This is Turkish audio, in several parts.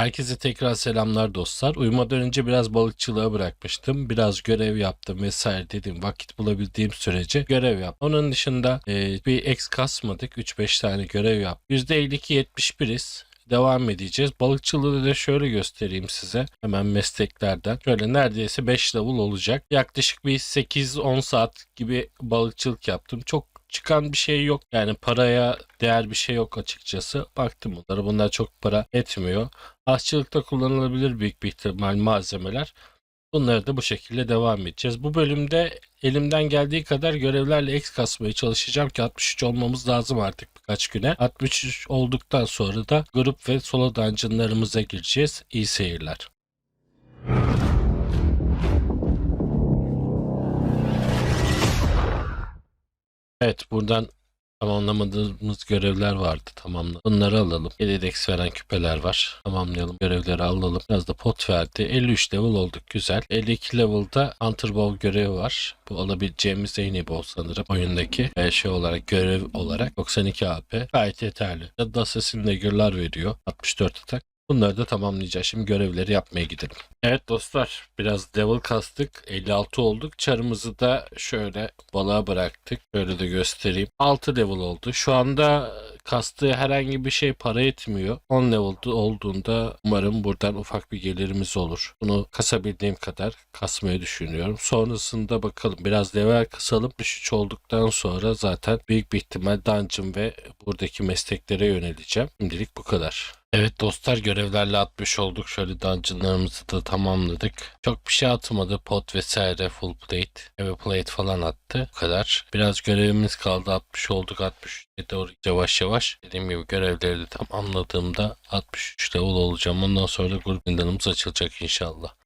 Herkese tekrar selamlar dostlar. Uyumadan önce biraz balıkçılığa bırakmıştım. Biraz görev yaptım vesaire dedim. Vakit bulabildiğim sürece görev yap. Onun dışında e, bir ex kasmadık. 3-5 tane görev yap. %52 71'iz devam edeceğiz. Balıkçılığı da şöyle göstereyim size. Hemen mesleklerden. Şöyle neredeyse 5 level olacak. Yaklaşık bir 8-10 saat gibi balıkçılık yaptım. Çok çıkan bir şey yok. Yani paraya değer bir şey yok açıkçası. Baktım bunlara. Bunlar çok para etmiyor. Aşçılıkta kullanılabilir büyük bir ihtimal malzemeler. Bunları da bu şekilde devam edeceğiz. Bu bölümde elimden geldiği kadar görevlerle X kasmaya çalışacağım ki 63 olmamız lazım artık birkaç güne. 63 olduktan sonra da grup ve solo dungeonlarımıza gireceğiz. İyi seyirler. Evet buradan tamamlamadığımız görevler vardı tamamla. Bunları alalım. Ededex veren küpeler var. Tamamlayalım. Görevleri alalım. Biraz da pot verdi. 53 level olduk. Güzel. 52 level'da Hunter Bow görevi var. Bu alabileceğimiz en iyi bow sanırım. Oyundaki e, şey olarak görev olarak 92 AP. Gayet yeterli. Da Assassin Dagger'lar veriyor. 64 atak. Bunları da tamamlayacağız. Şimdi görevleri yapmaya gidelim. Evet dostlar biraz level kastık. 56 olduk. Çarımızı da şöyle balığa bıraktık. Şöyle de göstereyim. 6 level oldu. Şu anda kastığı herhangi bir şey para etmiyor. 10 level olduğunda umarım buradan ufak bir gelirimiz olur. Bunu kasabildiğim kadar kasmayı düşünüyorum. Sonrasında bakalım biraz level kasalım. 3 olduktan sonra zaten büyük bir ihtimal dungeon ve buradaki mesleklere yöneleceğim. Şimdilik bu kadar. Evet dostlar görevlerle 60 olduk. Şöyle dungeonlarımızı da tamamladık. Çok bir şey atmadı. Pot vesaire full plate. Eve plate falan attı. Bu kadar. Biraz görevimiz kaldı. 60 olduk. 63'e doğru yavaş yavaş. Dediğim gibi görevleri de tamamladığımda 63 level olacağım. Ondan sonra grup zindanımız açılacak inşallah.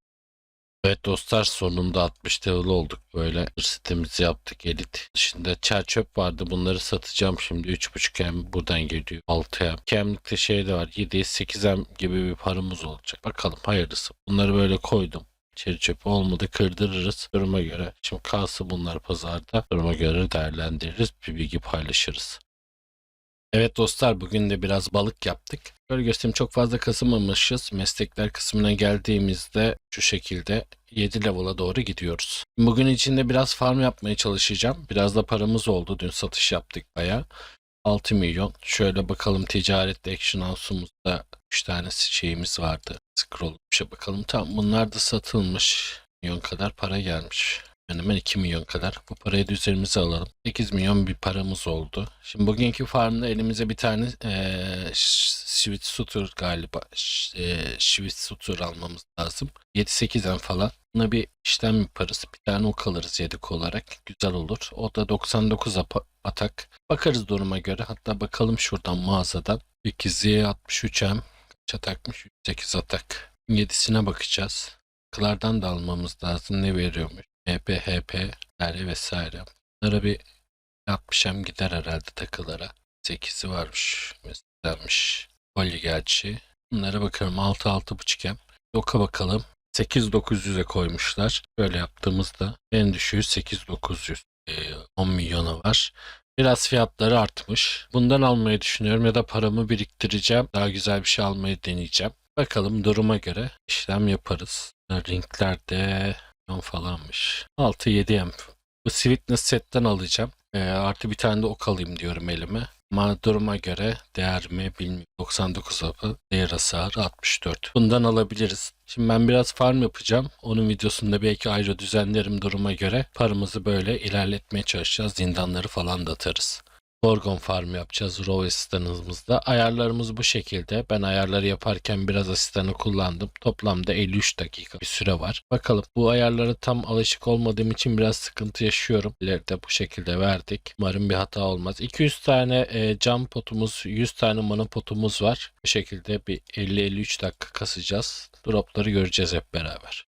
Evet dostlar sonunda 60 level olduk böyle sitemizi yaptık elit. Dışında çer çöp vardı bunları satacağım şimdi 3.5 M buradan geliyor 6 M. Kemlikte şey de var 7 8 M gibi bir paramız olacak. Bakalım hayırlısı. Bunları böyle koydum. İçeri çöpü olmadı kırdırırız duruma göre. Şimdi kalsın bunlar pazarda duruma göre değerlendiririz bir bilgi paylaşırız. Evet dostlar bugün de biraz balık yaptık. Böyle göstereyim çok fazla kasılmamışız. Meslekler kısmına geldiğimizde şu şekilde 7 level'a doğru gidiyoruz. Bugün içinde biraz farm yapmaya çalışacağım. Biraz da paramız oldu. Dün satış yaptık baya. 6 milyon. Şöyle bakalım ticarette Action House'umuzda 3 tane şeyimiz vardı. Scroll bir şey bakalım. Tamam bunlar da satılmış. Milyon kadar para gelmiş. Hemen hemen 2 milyon kadar. Bu parayı da üzerimize alalım. 8 milyon bir paramız oldu. Şimdi bugünkü farmda elimize bir tane eee Sweet Sutur galiba. Eee Sweet Sutur almamız lazım. 7-8'den falan. Buna bir işlem yaparız. Bir tane ok alırız yedek olarak. Güzel olur. O da 99 apa- atak. Bakarız duruma göre. Hatta bakalım şuradan mağazadan. 8'i 63M. Kaç atakmış? 8 atak. 7'sine bakacağız. Takılardan da almamız lazım. Ne veriyormuş? HP, HP, vesaire vesaire. Bunlara bir 60'em gider herhalde takılara. 8'i varmış. Mesajlanmış. Kolye gerçi. Bunlara bakalım 6 6.5'em. Yoka bakalım. 8900'e koymuşlar. Böyle yaptığımızda en düşüğü 8900. Ee, 10 milyona var. Biraz fiyatları artmış. Bundan almayı düşünüyorum ya da paramı biriktireceğim. Daha güzel bir şey almayı deneyeceğim. Bakalım duruma göre işlem yaparız. Milyon falanmış. 6-7 M. Bu Sweetness setten alacağım. Ee, artı bir tane de ok alayım diyorum elime. Ama duruma göre değer mi bilmiyorum. 99 apı, değer hasarı 64. Bundan alabiliriz. Şimdi ben biraz farm yapacağım. Onun videosunda belki ayrı düzenlerim duruma göre. Paramızı böyle ilerletmeye çalışacağız. Zindanları falan da atarız. Gorgon farm yapacağız Raw asistanımızda. Ayarlarımız bu şekilde. Ben ayarları yaparken biraz asistanı kullandım. Toplamda 53 dakika bir süre var. Bakalım bu ayarlara tam alışık olmadığım için biraz sıkıntı yaşıyorum. İleride bu şekilde verdik. Umarım bir hata olmaz. 200 tane e, cam potumuz, 100 tane mana potumuz var. Bu şekilde bir 50-53 dakika kasacağız. Dropları göreceğiz hep beraber.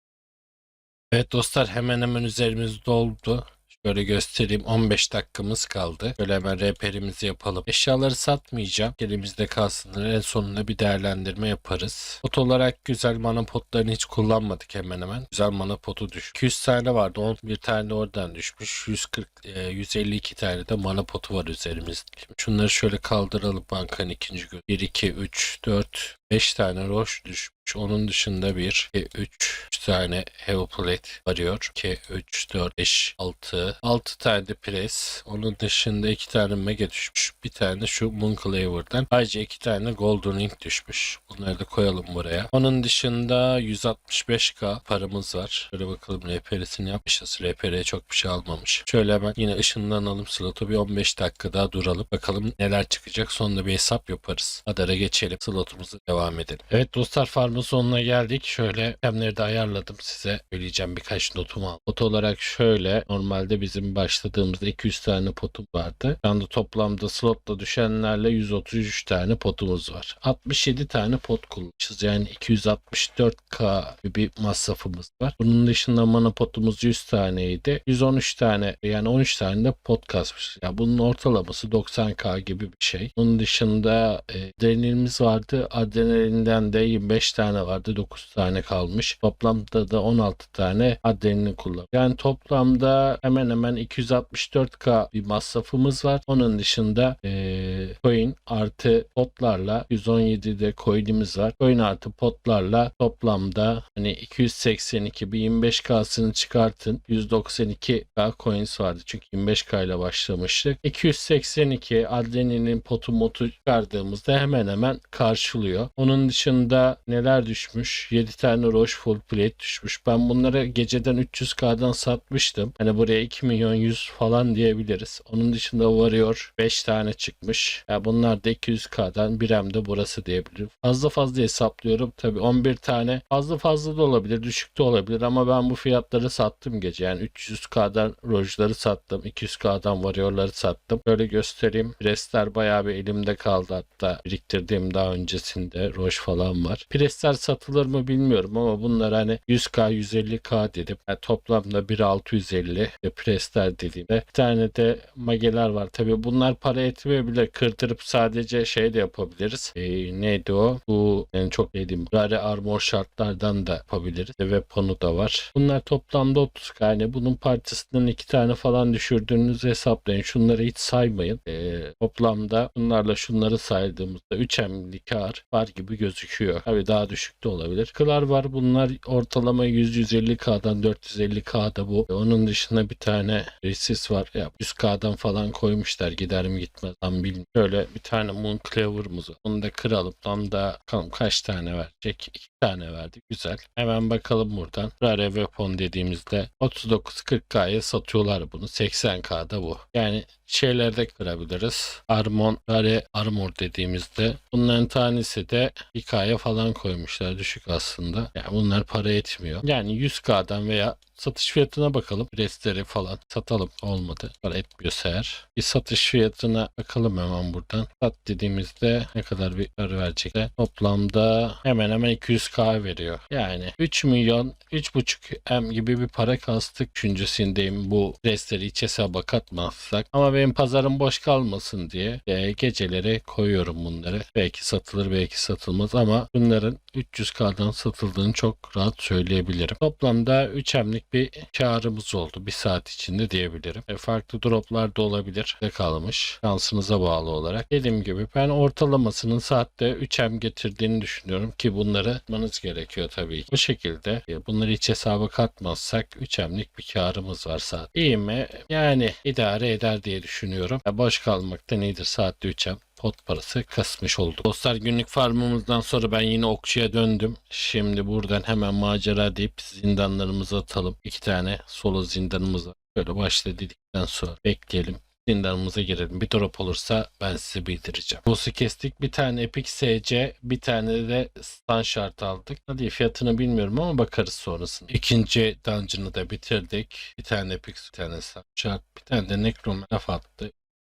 Evet dostlar hemen hemen üzerimiz doldu. Böyle göstereyim 15 dakikamız kaldı. Böyle hemen rehberimizi yapalım. Eşyaları satmayacağım. Elimizde kalsınlar. En sonunda bir değerlendirme yaparız. Pot olarak güzel mana potlarını hiç kullanmadık hemen hemen. Güzel mana potu düş. 200 tane vardı. 11 tane oradan düşmüş. 140 e, 152 tane de mana potu var üzerimizde. Şunları şöyle kaldıralım bankanın ikinci gün. 1 2 3 4 5 tane roş düşmüş. Onun dışında 1, 2, 3, 3 tane heavy plate varıyor. 2, 3, 4, 5, 6. 6 tane de press. Onun dışında 2 tane mega düşmüş. Bir tane şu Moonclaver'dan. Ayrıca 2 tane golden ring düşmüş. Bunları da koyalım buraya. Onun dışında 165k paramız var. Şöyle bakalım RPR'sini yapmışız. RPR'ye çok bir şey almamış. Şöyle hemen yine ışınlanalım slotu. Bir 15 dakika daha duralım. Bakalım neler çıkacak. Sonunda bir hesap yaparız. Adara geçelim. Slotumuzu devam edelim. Evet dostlar farmın sonuna geldik. Şöyle temleri de ayarladım size. Söyleyeceğim birkaç notumu al. Pot olarak şöyle. Normalde bizim başladığımızda 200 tane potum vardı. Şu anda toplamda slotla düşenlerle 133 tane potumuz var. 67 tane pot kullanmışız. Yani 264k bir masrafımız var. Bunun dışında mana potumuz 100 taneydi. 113 tane yani 13 tane de pot kasmış. Ya bunun ortalaması 90k gibi bir şey. Bunun dışında e, adrenalinimiz vardı. Adrenalinden de 25 tane vardı. 9 tane kalmış. Toplamda da 16 tane adrenalin kullan. Yani toplamda hemen hemen 264k bir masrafımız var. Onun dışında e, coin artı potlarla 117'de coin'imiz var. Coin artı potlarla toplamda hani 282 bir 25k'sını çıkartın. 192k coins vardı. Çünkü 25k ile başlamıştık. 282 adrenalin potu motu çıkardığımızda hemen hemen karşılıyor. Onun dışında neler düşmüş? 7 tane Roche full plate düşmüş. Ben bunları geceden 300k'dan satmıştım. Hani buraya 2 milyon 100 falan diyebiliriz. Onun dışında Warrior 5 tane çıkmış. Ya bunlar da 200k'dan birem de burası diyebilirim. Fazla fazla hesaplıyorum. Tabi 11 tane fazla fazla da olabilir, düşük de olabilir ama ben bu fiyatları sattım gece. Yani 300k'dan Roche'ları sattım. 200k'dan Warrior'ları sattım. Böyle göstereyim. Restler bayağı bir elimde kaldı hatta biriktirdiğim daha öncesinde Roche falan var. Presler satılır mı bilmiyorum ama bunlar hani 100k 150k dedim. Yani toplamda 1650 ve presler dediğimde. Bir tane de mageler var. Tabi bunlar para etmeyebilir. Kırdırıp sadece şey de yapabiliriz. Ee, neydi o? Bu en çok dediğim rare armor şartlardan da yapabiliriz. Ve weapon'u da var. Bunlar toplamda 30 yani bunun parçasından iki tane falan düşürdüğünüzü hesaplayın. Şunları hiç saymayın. Ee, toplamda bunlarla şunları saydığımızda 3 emli kar var gibi gözüküyor. Tabii daha düşük de olabilir. Kılar var. Bunlar ortalama 100-150k'dan 450k'da bu. Onun dışında bir tane resist var. Ya 100k'dan falan koymuşlar. Gider mi gitmez tam bilmiyorum. Şöyle bir tane Moon Clover'ımız var. Onu da kıralım. Tam da kaç tane verecek? 2 tane verdi. Güzel. Hemen bakalım buradan. Rare Weapon dediğimizde 39-40k'ya satıyorlar bunu. 80k'da bu. Yani şeylerde kırabiliriz. Armon, Rare Armor dediğimizde bunların tanesi de 2K'ya falan koymuşlar. Düşük aslında. Yani bunlar para etmiyor. Yani 100K'dan veya satış fiyatına bakalım. Restleri falan satalım. Olmadı. Para etmiyorsa eğer. Bir satış fiyatına bakalım hemen buradan. Sat dediğimizde ne kadar bir para verecek toplamda hemen hemen 200k veriyor. Yani 3 milyon 3,5 M gibi bir para kastık düşüncesindeyim bu restleri iç hesaba katmazsak. Ama benim pazarım boş kalmasın diye e, geceleri koyuyorum bunları. Belki satılır belki satılmaz ama bunların 300k'dan satıldığını çok rahat söyleyebilirim. Toplamda 3 M'lik bir karımız oldu bir saat içinde diyebilirim. E, farklı droplar da olabilir. Ne kalmış şansınıza bağlı olarak. Dediğim gibi ben ortalamasının saatte 3 M getirdiğini düşünüyorum ki bunları atmanız gerekiyor tabii. Bu şekilde e, bunları hiç hesaba katmazsak 3 M'lik bir karımız var saat. İyi mi? Yani idare eder diye düşünüyorum. Ya boş kalmaktan iyidir saatte 3 M pot parası kasmış olduk. Dostlar günlük farmımızdan sonra ben yine okçuya döndüm. Şimdi buradan hemen macera deyip zindanlarımızı atalım. İki tane solo zindanımız var. Böyle başla dedikten sonra bekleyelim. Zindanımıza girelim. Bir drop olursa ben size bildireceğim. Boss'u kestik. Bir tane Epic SC, bir tane de Stun Shard aldık. Hadi fiyatını bilmiyorum ama bakarız sonrasında. İkinci dungeon'ı da bitirdik. Bir tane Epic, bir tane Stun Shard, bir tane de Necromancer attı.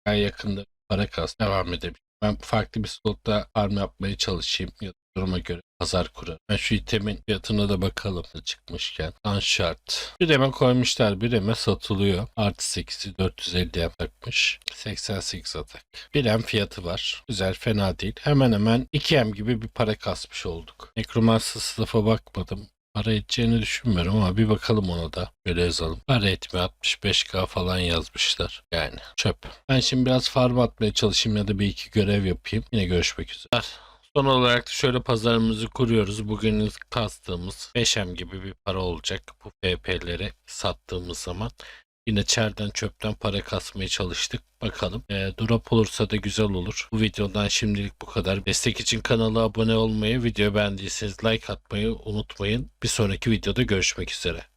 Ben yakında para kas devam edebilirim. Ben farklı bir slotta farm yapmaya çalışayım. Ya duruma göre pazar kurar. Ben şu itemin fiyatına da bakalım çıkmışken. Unshart. Bir eme koymuşlar. Bir eme satılıyor. Artı 8'i 450 yapacakmış. 88 atak. Bir em fiyatı var. Güzel fena değil. Hemen hemen 2 em gibi bir para kasmış olduk. Necromancer sınıfa bakmadım. Para edeceğini düşünmüyorum ama bir bakalım ona da. Böyle yazalım. Para etmiyor 65k falan yazmışlar. Yani çöp. Ben şimdi biraz farm atmaya çalışayım ya da bir iki görev yapayım. Yine görüşmek üzere. Son olarak da şöyle pazarımızı kuruyoruz. Bugün kastığımız 5M gibi bir para olacak bu FP'leri sattığımız zaman. Yine çerden çöpten para kasmaya çalıştık. Bakalım. Ee, drop olursa da güzel olur. Bu videodan şimdilik bu kadar. Destek için kanala abone olmayı, video beğendiyseniz like atmayı unutmayın. Bir sonraki videoda görüşmek üzere.